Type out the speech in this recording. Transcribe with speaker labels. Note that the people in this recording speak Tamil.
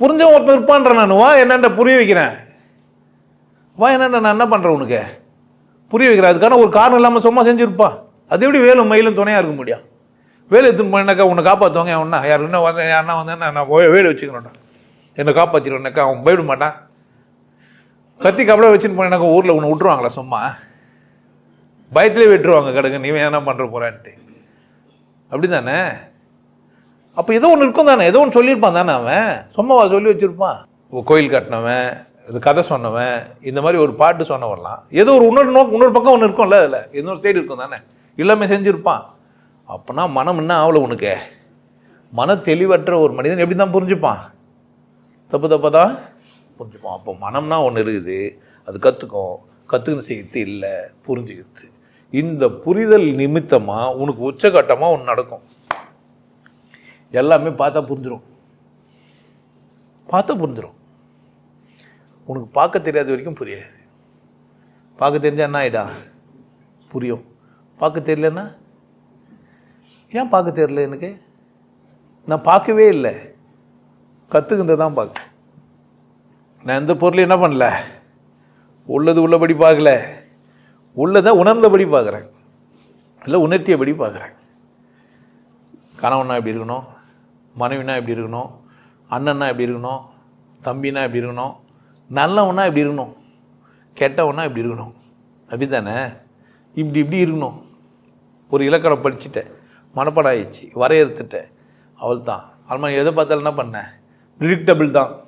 Speaker 1: புரிஞ்சவன் ஒருத்தன் இருப்பான்ற நான். வா என்னென்ன புரிய வைக்கிறேன். வா என்னென்ன நான் என்ன பண்ணுறேன் உனக்கு? புரிய வைக்கிறேன். அதுக்கான ஒரு காரணம் இல்லாமல் சும்மா செஞ்சுருப்பான் அது எப்படி வேலும் மயிலும் துணையாக இருக்க முடியும்? வேலை எடுத்துன்னு போனாக்கா உன்னை காப்பாற்றுவாங்க அவனா யார் இன்னும் வந்து யாருன்னா வந்தேன்னா நான் போய் வேலை வச்சுக்கிறேன்டா. என்னை காப்பாற்றிடுவேன்னாக்கா அவன் போயிட மாட்டான். கத்தி கபட வச்சுன்னு போனாக்கா ஊரில் உன்னை விட்டுருவாங்களா சும்மா? பயத்திலே விட்டுருவாங்க கிடக்கு. நீ என்ன பண்ணுற போறான்ட்டு. அப்படி தானே அப்போ ஏதோ ஒன்று இருக்கும் தானே? ஏதோ ஒன்று சொல்லியிருப்பான் தானே அவன்? சும்மாவா சொல்லி வச்சுருப்பான்? கோயில் கட்டினவன் இது கதை சொன்னவன் இந்த மாதிரி ஒரு பாட்டு சொன்னவன்லாம். ஏதோ ஒரு இன்னொரு நோக்கு இன்னொரு பக்கம் ஒன்று இருக்கும்ல அதில். இன்னொரு சைடு இருக்கும் தானே? எல்லாமே செஞ்சுருப்பான். அப்போனா மனம் என்ன ஆகலை உனக்கு? மன தெளிவற்ற ஒரு மனிதன் எப்படி தான் புரிஞ்சுப்பான்? தப்பு தப்பாக தான் புரிஞ்சுப்பான். அப்போ மனம்னா ஒன்று இருக்குது. அது கற்றுக்கும் கற்றுக்குன்னு செய்யறது இல்லை. புரிஞ்சுக்கிறது. இந்த புரிதல் நிமித்தமாக உனக்கு உச்சகட்டமாக ஒன்று நடக்கும். எல்லாமே பார்த்தா புரிஞ்சிடும் பார்த்தா புரிஞ்சிடும் உனக்கு பார்க்க தெரியாத வரைக்கும் புரியாது. பார்க்க தெரிஞ்சா என்ன ஆகிடா புரியும். பார்க்க தெரியலன்னா? ஏன் பார்க்க தெரியல எனக்கு? நான் பார்க்கவே இல்லை. கற்றுக்கிட்டு தான் பார்க்க. நான் எந்த பொருளையும் என்ன பண்ணல? உள்ளது உள்ளபடி பார்க்கல. உள்ளதை உணர்ந்தபடி பார்க்குறேன். இல்லை உணர்த்தியபடி பார்க்குறேன். கணவனா எப்படி இருக்கணும்? மனைவினா எப்படி இருக்கணும்? அண்ணன்னா எப்படி இருக்கணும்? தம்பினா எப்படி இருக்கணும்? நல்லவனா எப்படி இருக்கணும்? கெட்டவனா எப்படி இருக்கணும்? அப்படி தானே இப்படி இப்படி இருக்கணும். ஒரு இலக்கணம் படிச்சுட்டேன். மனப்பாடம் ஆயிடுச்சு. வரையறுத்துட்டேன். அவள் தான் அல்மா எதை பார்த்தாலும் என்ன பண்ணேன் ப்ரிடிக்டபிள் தான்.